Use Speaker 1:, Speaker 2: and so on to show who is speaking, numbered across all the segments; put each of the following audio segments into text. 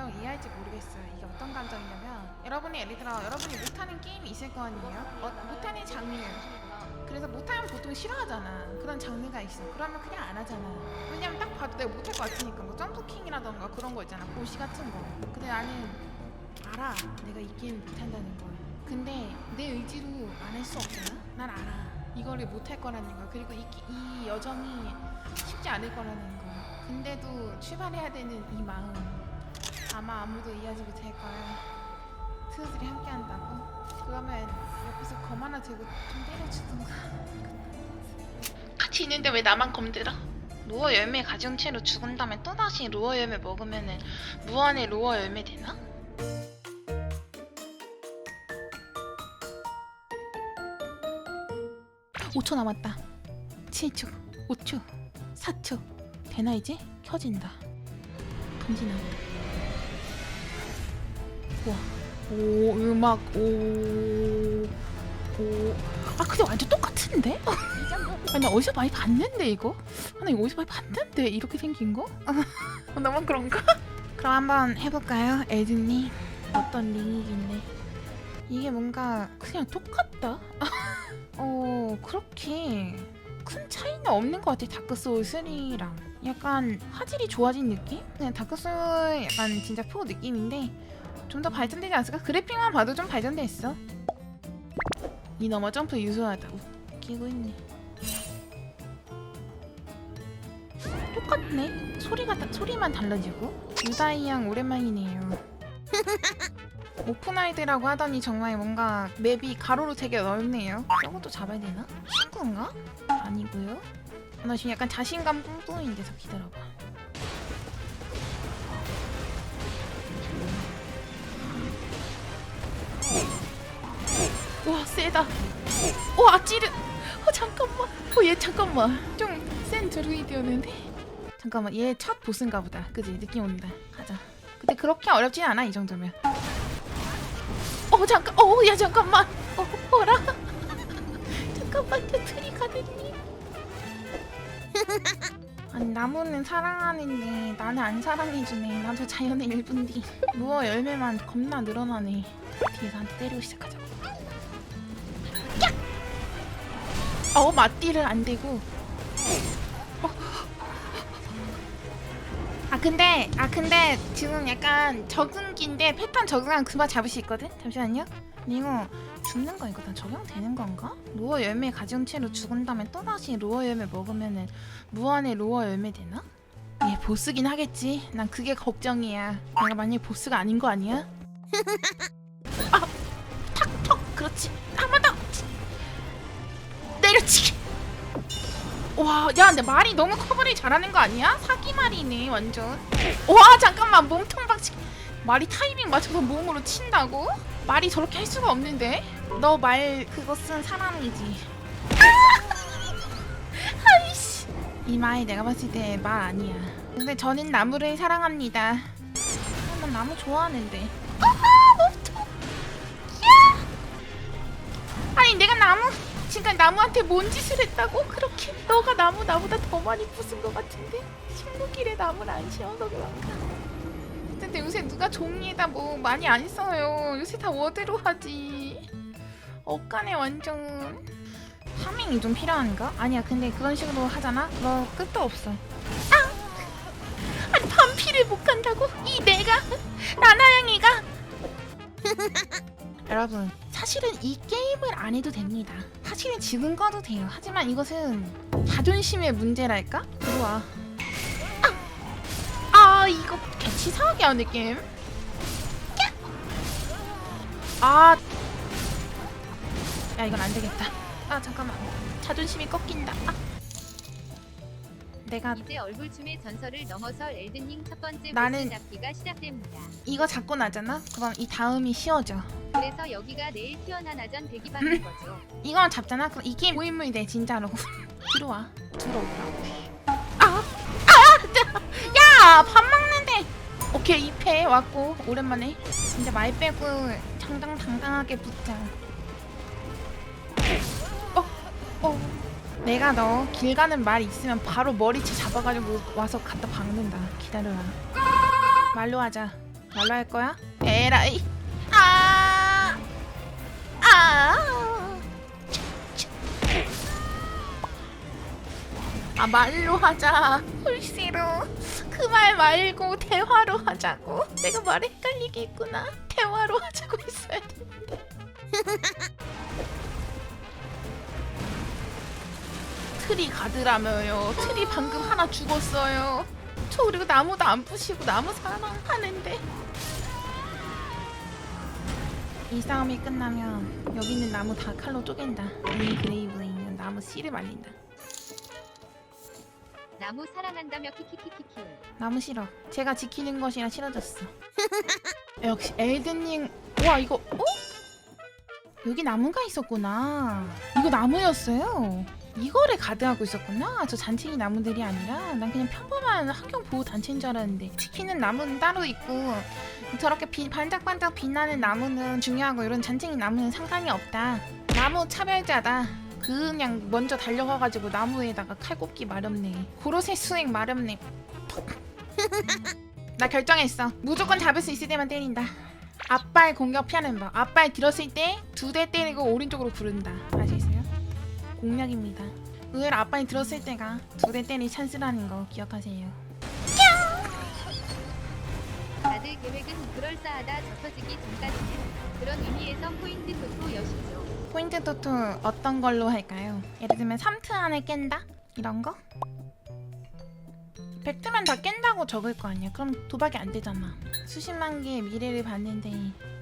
Speaker 1: 감정을 이해할지 모르겠어요. 이게 어떤 감정이냐면 여러분이 예를 들어 여러분이 못하는 게임이 있을 거 아니에요? 어, 못하는 장르. 그래서 못하면 보통 싫어하잖아. 그런 장르가 있어. 그러면 그냥 안 하잖아. 왜냐면 딱 봐도 내가 못할 것 같으니까 뭐 점프킹이라던가 그런 거 있잖아. 보시 같은 거. 근데 나는 알아. 내가 이 게임을 못한다는 걸. 근데 내 의지로 안 할 수 없잖아. 난 알아. 이거를 못할 거라는 거. 그리고 이, 기- 이 여정이 쉽지 않을 거라는 거. 근데도 출발해야 되는 이 마음. 아마 아무도 이해하지 못할 거야. 트우들이 함께 한다고? 그러면 옆에서 검 하나 들고 좀 때려주던가. 같이 있는데 왜 나만 검들어? 루어 열매 가진 채로 죽은 다음에 또다시 루어 열매 먹으면은 무한의 루어 열매 되나? 5초 남았다. 7초, 5초, 4초. 되나 이제? 켜진다. 금지 나온다. 와, 오 음악 오, 오. 아 근데 완전 똑같은데? 아, 나 어디서 많이 봤는데 이거? 아, 나 이거 어디서 많이 봤는데 이렇게 생긴 거? 아, 나만 그런가? 그럼 한번 해볼까요, 에드님? 어떤 링이길래? 이게 뭔가 그냥 똑같다. 어 그렇게 큰 차이는 없는 것 같아 다크 소울 3랑 약간 화질이 좋아진 느낌? 그냥 다크 소울 약간 진짜 프로 느낌인데 좀 더 발전되지 않았을까? 그래픽만 봐도 좀 발전돼 있어. 이 넘어 점프 유소하다. 웃기고 있네. 똑같네. 소리가 다, 소리만 달라지고. 유다이 양 오랜만이네요. 오픈와이드라고 하더니 정말 뭔가 맵이 가로로 되게 넓네요. 저것도 잡아야 되나? 친구인가? 아니고요. 나 지금 약간 자신감 뿜뿜인 데 서 기다려봐. 와 세다. 와 찌르. 어 잠깐만. 어얘 잠깐만. 좀 센 드루이드였는데. 잠깐만 얘 첫 보스인가 보다. 그지 느낌 온다. 가자. 근데 그렇게 어렵진 않아 이 정도면. 어 잠깐. 어야 잠깐만. 어 어라. 잠깐만 저 트리 가든님. 아니 나무는 사랑하는데 나는 안 사랑해주네. 나도 자연의 일부인데. 무어 열매만 겁나 늘어나네. 뒤에서 한테 때리고 시작하자. 어 맞디를 안 되고. 어. 아 근데 아 근데 지금 약간 적응기인데 패턴 적응하면 그만 잡을 수 있거든. 잠시만요. 이거 죽는 거 이거 다 적용되는 건가? 로어 열매 가진 채로 죽은 다음에 또 다시 로어 열매 먹으면은 무한의 로어 열매 되나? 얘 보스긴 하겠지. 난 그게 걱정이야. 내가 만약에 보스가 아닌 거 아니야? 아, 탁, 턱, 그렇지. 한번 더. 내려치기. 와, 야, 근데 말이 너무 커버리 잘하는 거 아니야? 사기 말이네, 완전. 와, 잠깐만, 몸통 박치기. 말이 타이밍 맞춰서 몸으로 친다고? 말이 저렇게 할 수가 없는데? 너 말 그거 쓴 사람이지. 아! 아이씨. 이말 내가 봤을 때 말 아니야. 근데 저는 나무를 사랑합니다. 아, 난 나무 좋아하는데. 아, 몸통. 야! 아니 내가 나무 지금까지 나무한테 뭔 짓을 했다고? 그렇게 너가 나무 나보다 더 많이 부순 것 같은데 식물길에 나무를 안 씌워서 그런가? 근데 요새 누가 종이에다 뭐 많이 안 써요. 요새 다 워드로 하지. 억간에 완전 파밍이 좀 필요한가? 아니야 근데 그런 식으로 하잖아? 너 끝도 없어. 아! 아니 반피를 못 간다고? 이 내가 나나양이가 여러분 사실은 이 게임을 안 해도 됩니다. 사실은 지금 꺼도 돼요. 하지만 이것은 자존심의 문제랄까? 들어와. 아, 아 이거 개치 사하게 하는. 야! 아, 야 이건 안 되겠다. 아 잠깐만, 자존심이 꺾인다. 아. 내가
Speaker 2: 이제 얼굴춤의 전설을 넘어서 엘든링 첫 번째
Speaker 1: 나는-
Speaker 2: 보스 잡기가 시작됩니다.
Speaker 1: 이거 잡고 나잖아. 그럼 이 다음이 쉬워져.
Speaker 2: 그래서 여기가 내일 튀어나나전
Speaker 1: 음.
Speaker 2: 대기받는 거죠.
Speaker 1: 이건 잡잖아. 그럼 이 게임 고인물이 돼 진짜로. 들어와. 들어오라고. 아, 아, 야, 밥 먹는데. 오케이 2패 왔고 오랜만에 진짜 말 빼고 정정당당하게 붙자. 어, 어. 내가 너 길 가는 말 있으면 바로 머리채 잡아가지고 와서 갖다 박는다. 기다려라. 말로 하자. 말로 할 거야? 에라이. 아. 아. 아 말로 하자. 홀씨로. 그 말 말고 대화로 하자고. 내가 말에 헷갈리게 했구나. 대화로 하자고 했어야 되는데. 트리 가드라며요. 트리 방금 하나 죽었어요. 저 그리고 나무도 안 부시고 나무 사랑하는데. 이 싸움이 끝나면 여기 있는 나무 다 칼로 쪼갠다. 이 그레이브에 있는 나무 씨를 말린다.
Speaker 2: 나무 사랑한다며 키키키키키.
Speaker 1: 나무 싫어. 제가 지키는 것이라 싫어졌어. 역시 엘든님. 와 이거 어? 여기 나무가 있었구나. 이거 나무였어요. 이거를 가드하고 있었구나. 저 잔챙이 나무들이 아니라 난 그냥 평범한 환경 보호 단체인 줄 알았는데 지키는 나무는 따로 있고 저렇게 비, 반짝반짝 빛나는 나무는 중요하고 이런 잔챙이 나무는 상관이 없다. 나무 차별자다. 그냥 먼저 달려가가지고 나무에다가 칼 꼽기 마렵네. 고로쇠 수행 마렵네. 나 결정했어. 무조건 잡을 수 있을 때만 때린다. 앞발 공격 피하는 법. 앞발 들었을 때 두 대 때리고 오른쪽으로 부른다. 아시겠어요? 공략입니다. 의외로 앞발이 들었을 때가 두 대 때릴 찬스라는 거 기억하세요.
Speaker 2: 다들 계획은 그럴싸하다 접어지기 전까지는 그런 의미에서 포인트 토토 여시죠.
Speaker 1: 포인트 토토 어떤 걸로 할까요? 예를 들면 3트 안에 깬다? 이런 거? 100트면 다 깬다고 적을 거 아니야. 그럼 도박이 안 되잖아. 수십만 개의 미래를 봤는데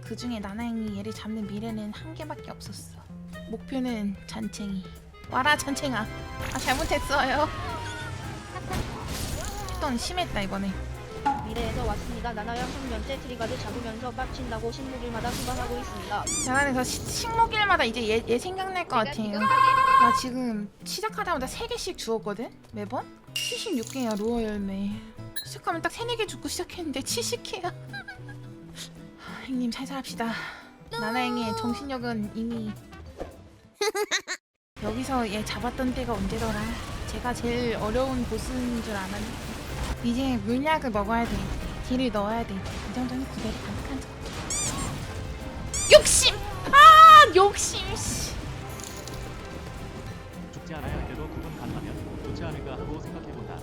Speaker 1: 그 중에 나나행이 얘를 잡는 미래는 한 개밖에 없었어. 목표는 잔챙이. 와라 잔챙아. 아 잘못했어요. 또 심했다 이번에.
Speaker 3: 미래에서 왔습니다. 나나양 성면제 트리가드 잡으면서 빡친다고 신무길마다 수방하고 있습니다.
Speaker 1: 잘안해서 식목일마다 이제 얘, 얘 생각날 것 같아요. 나 지금 시작하자마자 3개씩 주웠거든? 매번? 76개야 로어 열매 시작하면 딱 3, 4개 죽고 시작했는데 70개야 형님 살살 합시다 나나행의 정신력은 이미 여기서 얘 잡았던 때가 언제더라 제가 제일 어려운 보스인 줄 아는데 이제 물약을 먹어야 돼 딜을 넣어야 돼 이 정도는 구별이 가능한 적 욕심! 아 욕심 씨.
Speaker 4: 죽지 않아야 두번 간다면 좋지 않을까 하고 생각해본다.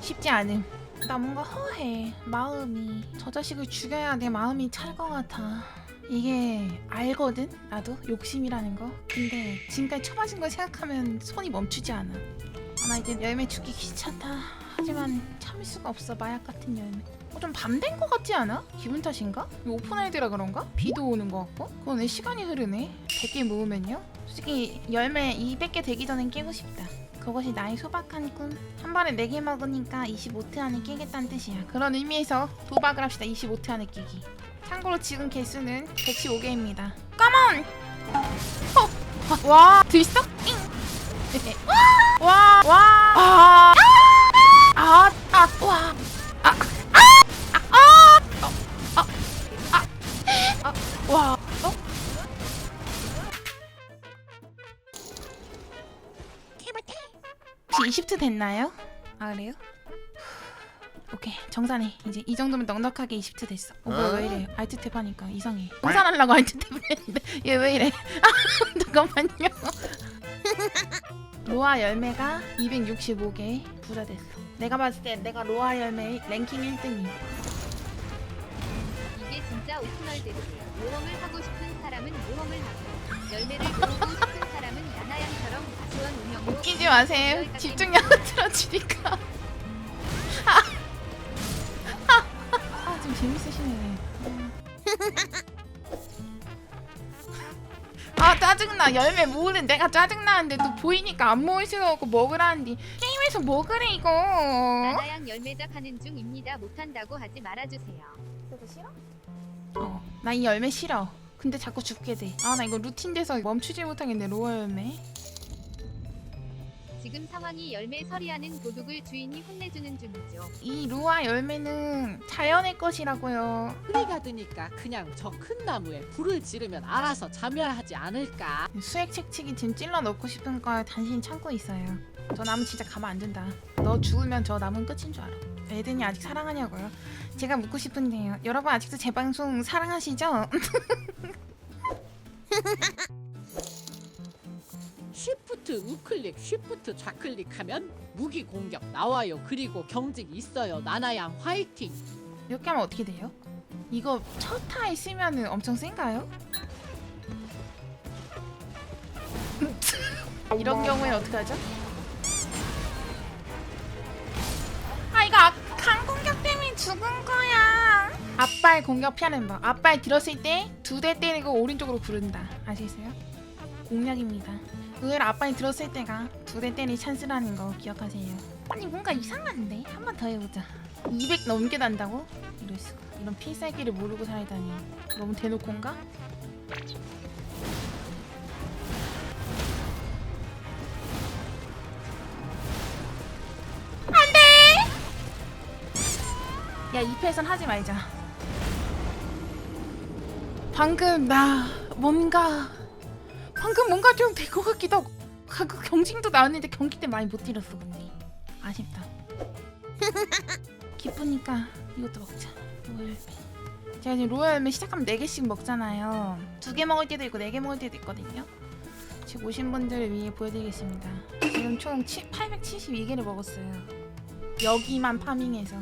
Speaker 1: 쉽지 않음. 나 뭔가 허해 마음이 저 자식을 죽여야 내 마음이 찰 것 같아. 이게 알거든 나도 욕심이라는 거. 근데 지금까지 쳐맞은 걸 생각하면 손이 멈추지 않아. 아, 나 이제 열매 죽기 귀찮다. 하지만 참을 수가 없어 마약 같은 열매. 어, 좀 밤된것 같지 않아? 기분 탓인가? 오픈월드라 그런가? 비도 오는 것 같고? 그건 왜 시간이 흐르네? 100개 모으면요? 솔직히 열매 200개 되기 전엔 깨고 싶다. 그것이 나의 소박한 꿈. 한 번에 4개 먹으니까 25트 안에 깨겠다는 뜻이야. 그런 의미에서 도박을 합시다. 25트 안에 깨기. 참고로 지금 개수는 115개입니다. 까만! 어! 와! 들썩? 잉! 와! 와! 아! 아! 아! 와! 아! 아! 아! 어, 아! 아! 아! 와! 어? 혹시 20트 됐나요? 아 그래요? 정산해. 이제 이 정도면 넉넉하게 20트 됐어. 어 뭐야 왜 이래? 알트 탭 하니까 이상해. 정산하려고 알트 탭을 했는데 얘 왜 이래? 아 잠깐만요. 로아 열매가 265개 부자 됐어. 내가 봤을 때 내가 로아 열매 랭킹 1등이
Speaker 2: 이게 진짜 오픈월드지. 모험을 하고 싶은 사람은 모험을 하고 열매를 모으고 싶은 사람은 나나양처럼 가수원 운영으로
Speaker 1: 웃기지 마세요. 집중력을 틀어주니까 재밌으시네 아 짜증나 열매 모으는 내가 짜증나는데 또 보이니까 안 모을 수가 없고 먹으라는데 게임에서 먹으래 이거
Speaker 2: 나나양 열매작 하는 중입니다. 못한다고 하지 말아주세요.
Speaker 1: 그래도 싫어? 어, 나 이 열매 싫어. 근데 자꾸 죽게 돼. 아, 나 이거 루틴 돼서 멈추지 못하겠네, 로어 열매.
Speaker 2: 지금 상황이 열매 서리하는 도둑을 주인이 혼내주는 중이죠.
Speaker 1: 이 루아 열매는 자연의 것이라고요.
Speaker 5: 프리가드니까 그냥 저 큰 나무에 불을 지르면 알아서 자멸하지 않을까?
Speaker 1: 수액 책치기 지금 찔러 넣고 싶은 걸 단신히 참고 있어요. 저 나무 진짜 가만 안 둔다. 너 죽으면 저 나무는 끝인 줄 알아. 애든이 아직 사랑하냐고요? 제가 묻고 싶은데요. 여러분 아직도 제 방송 사랑하시죠?
Speaker 5: 쉬프트 우클릭 쉬프트 좌클릭하면 무기 공격 나와요 그리고 경직 있어요 나나양 화이팅
Speaker 1: 이렇게 하면 어떻게 돼요? 이거 첫 타에 쓰면은 엄청 센가요? 이런 경우에 어떻게 하죠? 아 이거 아, 강 공격 때문에 죽은 거야. 앞발 공격 피하는 법. 앞발 들었을 때 두 대 때리고 오른쪽으로 구른다. 아시겠어요? 공략입니다. 의외로 앞발 들었을 때가 두 대 때릴 찬스라는 거 기억하세요. 아니 뭔가 이상한데 한 번 더 해보자. 200 넘게 난다고? 이럴 수가. 이런 필살기를 모르고 살다니 너무 대놓고인가? 안돼! 야 2패선 하지 말자. 방금 나 뭔가 방금 뭔가 좀 될 것 같기도 하고 가- 그 경징도 나왔는데 경기 때 많이 못 뛰었어 근데 아쉽다. 기쁘니까 이것도 먹자. 로얄 제가 지금 로얄면 시작하면 4개씩 먹잖아요. 두개 먹을 때도 있고 네개 먹을 때도 있거든요. 지금 오신 분들을 위해 보여드리겠습니다. 지금 총 872개를 먹었어요. 여기만 파밍해서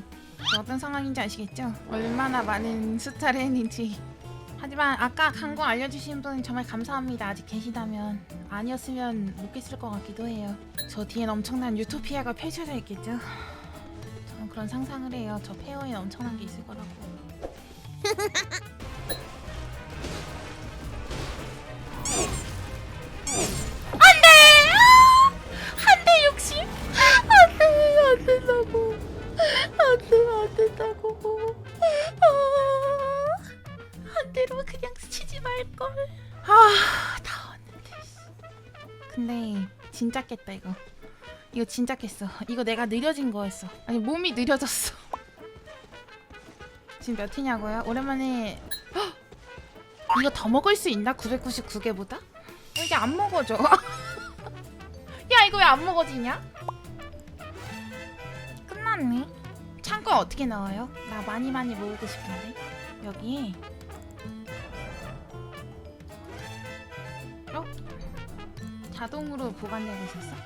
Speaker 1: 어떤 상황인지 아시겠죠? 얼마나 많은 숫자를 했는지. 하지만 아까 광고 알려주신 분 정말 감사합니다. 아직 계시다면 아니었으면 못 계실 것 같기도 해요. 저 뒤엔 엄청난 유토피아가 펼쳐져 있겠죠? 저는 그런 상상을 해요. 저 페어에 엄청난 게 있을 거라고. 안돼! 한대 60? 안돼 안 된다고. 안 된다고. 아, 한 대로 그냥 치지 말걸. 아, 다 왔는데. 씨. 근데 진짜 깼다 이거. 이거 진짜 깼어. 이거 내가 느려진 거였어. 아니 몸이 느려졌어. 지금 몇 회냐고요? 오랜만에 헉! 이거 더 먹을 수 있나? 999개보다? 어, 이게 안 먹어져. 야 이거 왜 안 먹어지냐? 끝났네. 창고에 어떻게 넣어요? 나 많이 많이 모으고 싶은데 여기 자동으로 보관되고 있었어?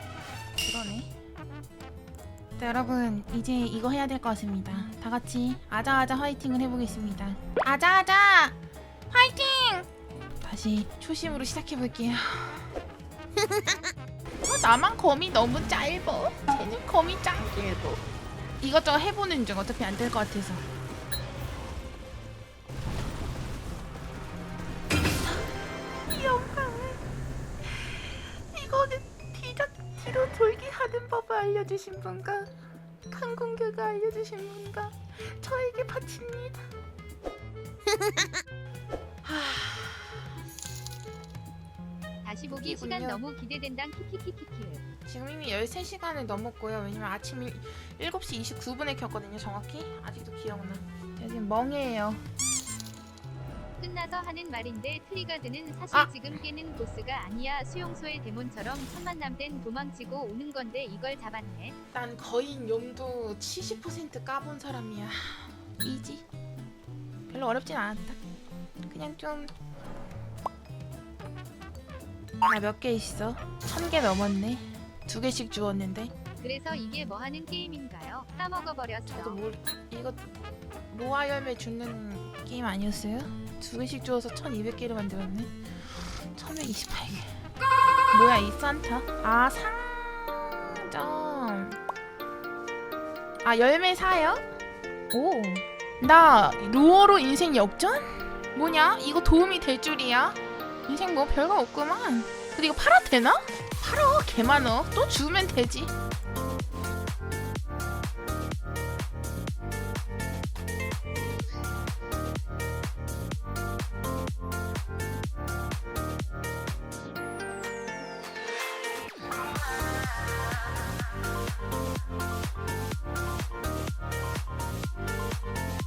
Speaker 1: 그러네. 자, 여러분 이제 이거 해야 될 것 같습니다. 다 같이 아자아자 화이팅을 해보겠습니다. 아자아자 화이팅! 다시 초심으로 시작해 볼게요. 어, 나만 검이 너무 짧어. 쟤는 검이 짱 길고. 이것저것 해보는 중 어차피 안 될 것 같아서. 알려주신 분과 강공교가 알려주신 분과 저에게 바칩니다.
Speaker 2: 다시 보기
Speaker 1: 그렇군요.
Speaker 2: 시간 너무 기대된다 키키키키키
Speaker 1: 지금 이미 13시간을 넘었고요. 왜냐면 아침 일- 7시 29분에 켰거든요. 정확히. 아직도 기억나. 제가 지금 멍해요.
Speaker 2: 끝나서 하는 말인데 트리가드는 사실
Speaker 1: 아!
Speaker 2: 지금 깨는 보스가 아니야 수용소의 데몬처럼 천만 남된 도망치고 오는 건데 이걸 잡았네
Speaker 1: 난 거인 용도 70% 까본 사람이야. 이지. 별로 어렵진 않았다. 그냥 좀. 나 몇 개 있어? 천 개 넘었네. 두 개씩 주웠는데.
Speaker 2: 그래서 이게 뭐 하는 게임인가요? 까먹어버렸어
Speaker 1: 저도 뭘 이거 로아 열매 주는 게임 아니었어요? 두 개씩 주워서 1200개를 만들었네. 1128개. 뭐야 이 산타? 아 상점. 아 열매 사요? 오. 나 로어로 인생 역전? 뭐냐? 이거 도움이 될 줄이야? 인생 뭐 별거 없구만. 근데 이거 팔아도 되나? 팔어 개 많어. 또 주면 되지.